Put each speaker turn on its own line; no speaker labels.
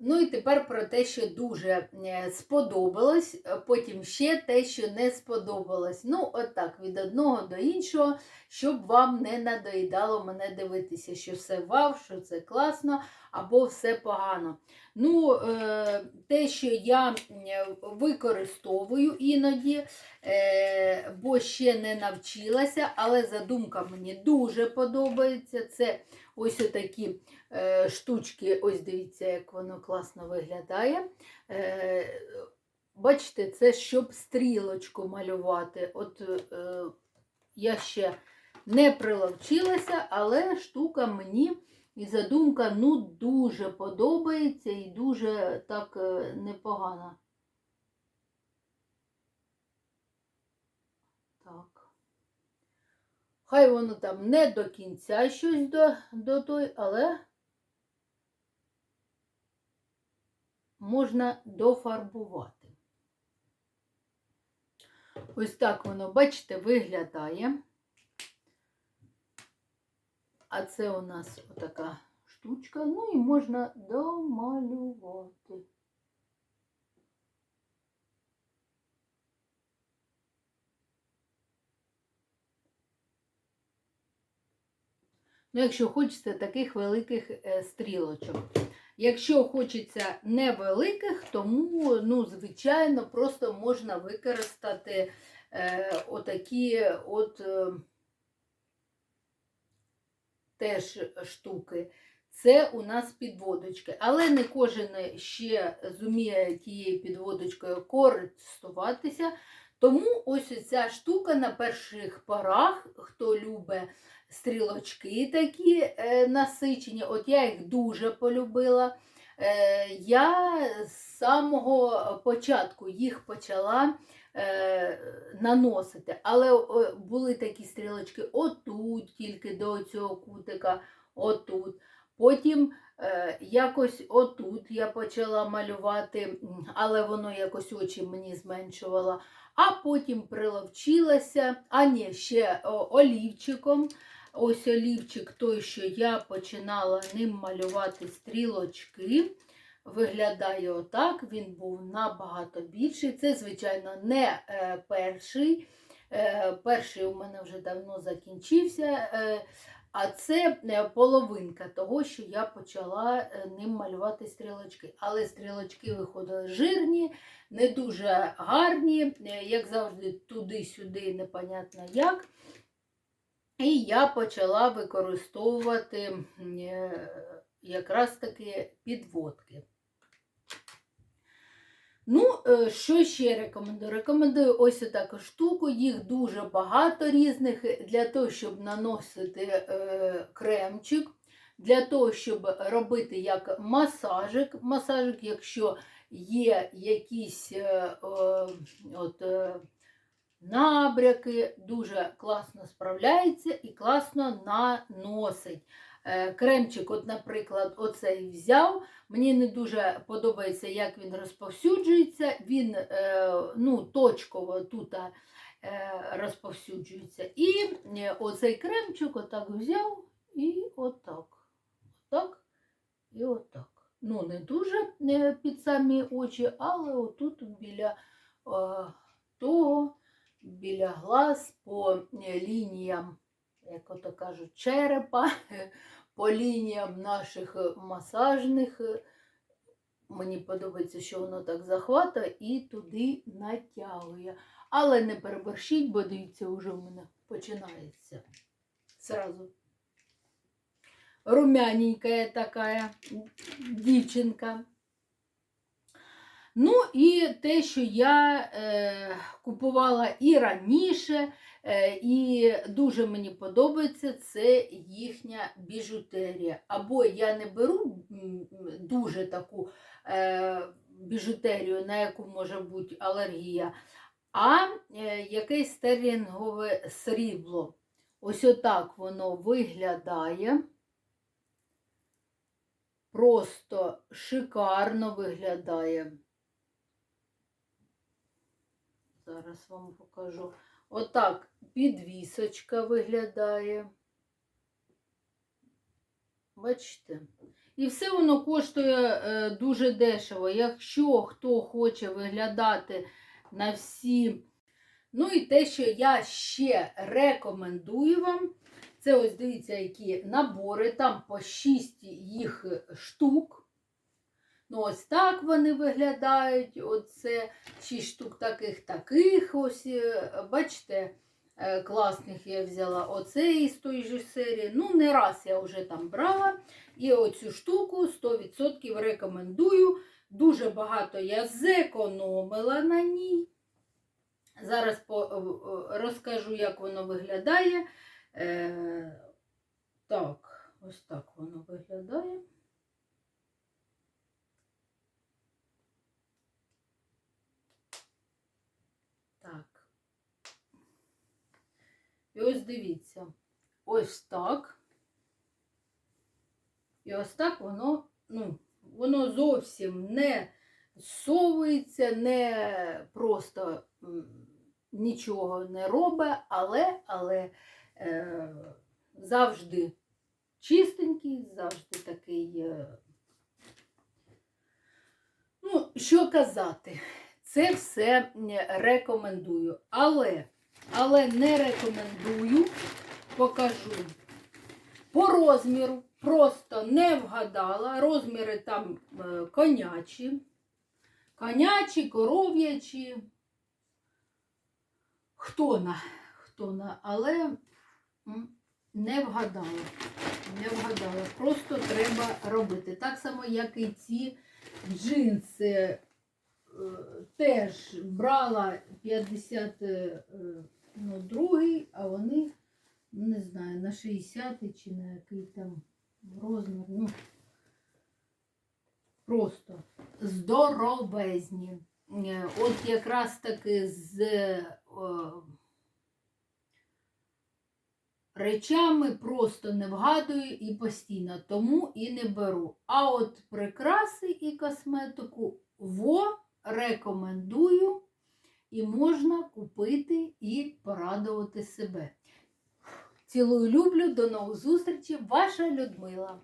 Ну і тепер про те, що дуже е, сподобалось, е, потім ще те, що не сподобалось. Ну, отак, від одного до іншого, щоб вам не надоїдало мене дивитися, що все вау, що це класно, або все погано. Ну, е, те, що я використовую іноді, бо ще не навчилася, але задумка мені дуже подобається. Це ось отакі е, штучки, ось дивіться, як воно класно виглядає. Е, бачите, це щоб стрілочку малювати. От е, я ще не приловчилася, але штука мені і задумка ну, дуже подобається і дуже так непогана. Так. Хай воно там не до кінця щось до, до той, але можна дофарбувати. Ось так воно, бачите, виглядає. А це у нас отака штучка. Ну і можна домалювати. Ну, якщо хочеться таких великих е, стрілочок. Якщо хочеться невеликих, тому, ну, звичайно, просто можна використати е, отакі от е, теж штуки. Це у нас підводочки. Але не кожен ще зуміє тією підводочкою користуватися. Тому ось ця штука на перших порах, хто любить стрілочки такі е, насичені, от я їх дуже полюбила. Е, я з самого початку їх почала е, наносити, але були такі стрілочки отут, тільки до цього кутика, отут. Потім якось отут я почала малювати, але воно якось очі мені зменшувало. А потім приловчилася, а ні, ще олівчиком. Ось олівчик той, що я починала ним малювати стрілочки. Виглядає отак, він був набагато більший. Це, звичайно, не е, перший. Е, перший у мене вже давно закінчився. А це е, половинка того, що я почала е, ним малювати стрілочки. Але стрілочки виходили жирні, не дуже гарні, е, як завжди, туди-сюди, непонятно як. І я почала використовувати якраз таки підводки. Ну, е, що ще рекомендую? Рекомендую ось таку штуку, їх дуже багато різних для того, щоб наносити е, кремчик, для того, щоб робити як масажик. Масажик, якщо є якісь е, е, от, е, набряки, дуже класно справляється і класно наносить. Е, Кремчик, от, наприклад, оцей взяв. Мені не дуже подобається, як він розповсюджується. Він е, ну, точково тут е, розповсюджується. І оцей кремчик отак взяв і отак. Отак і отак. Ну, не дуже під самі очі, але отут біля того, біля глаз по лініям, як ото кажуть, черепа, по лініям наших е, масажних. е, Мені подобається, що воно так захватує і туди натягує. Але не переборщіть, бо дивіться, вже в мене починається. Сразу. Румяненькая така дівчинка. Ну і те, що я е, купувала і раніше, е, і дуже мені подобається, це їхня біжутерія. Або я не беру дуже таку е, біжутерію, на яку може бути алергія, а е, якесь стерлінгове срібло. Ось отак воно виглядає. Просто шикарно виглядає. Зараз вам покажу. Отак підвісочка виглядає. Бачите? І все воно коштує е, дуже дешево. Якщо хто хоче виглядати на всі. Ну і те, що я ще рекомендую вам, це ось дивіться, які набори, там по 6 їх штук. Ну, ось так вони виглядають. Оце 6 штук таких таких. Ось, е, бачите, е, класних я взяла. Оце із тої ж серії. Ну, не раз я вже там брала. І оцю штуку 100% рекомендую. Дуже багато я зекономила на ній. Зараз розкажу, як воно виглядає. Е, так, ось так воно виглядає. Так. І ось дивіться. Ось так. І ось так воно, ну, воно зовсім не совується, не просто нічого не робить, але, але е, завжди чистенький, завжди такий. Е, ну, що казати, це все рекомендую. Але, але не рекомендую, покажу. По розміру просто не вгадала. Розміри там е, конячі, конячі, коров'ячі. Хто на, хто на, але не вгадала. Не вгадала. Просто треба робити. Так само, як і ці джинси. е, Теж брала 52, а вони ну, не знаю, на 60 чи на який там розмір. Ну, просто здоровезні. Е, От якраз таки з о, речами просто не вгадую і постійно, тому і не беру. А от прикраси і косметику во рекомендую і можна купити і порадувати себе. Цілую люблю, до нових зустрічей, ваша Людмила.